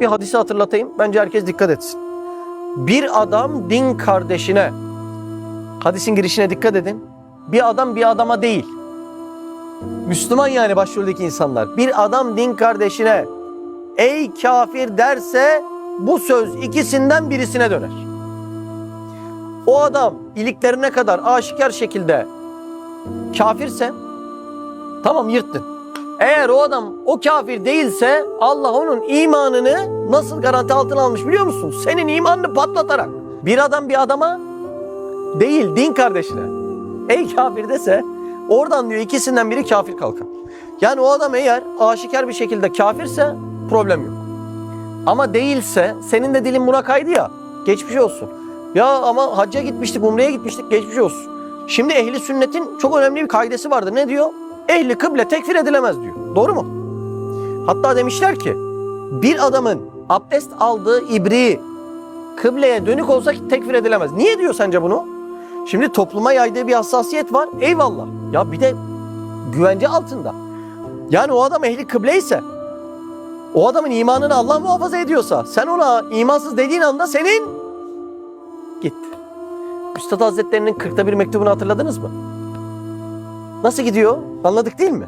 Bir hadisi hatırlatayım. Bence herkes dikkat etsin. Bir adam din kardeşine, hadisin girişine dikkat edin. Bir adam bir adama değil. Müslüman yani başroldeki insanlar. Bir adam din kardeşine ey kafir derse bu söz ikisinden birisine döner. O adam iliklerine kadar aşikar şekilde kafirse tamam yırttın. Eğer o adam o kafir değilse Allah onun imanını nasıl garanti altına almış biliyor musun? Senin imanını patlatarak. Bir adam bir adama değil din kardeşine. Ey kafir dese oradan diyor ikisinden biri kafir kalkar. Yani o adam eğer aşikar bir şekilde kafirse problem yok. Ama değilse senin de dilin buna kaydı ya geçmiş olsun. Ya ama hacca gitmiştik, umreye gitmiştik geçmiş olsun. Şimdi ehli sünnetin çok önemli bir kaidesi vardır. Ne diyor? Ehli kıble tekfir edilemez diyor. Doğru mu? Hatta demişler ki bir adamın abdest aldığı ibriği kıbleye dönük olsa tekfir edilemez. Niye diyor sence bunu? Şimdi topluma yaydığı bir hassasiyet var. Eyvallah. Ya bir de güvence altında. Yani o adam ehli kıble ise o adamın imanını Allah muhafaza ediyorsa sen ona imansız dediğin anda senin gitti. Üstad Hazretlerinin 40'ta bir mektubunu hatırladınız mı? Nasıl gidiyor? Anladık değil mi?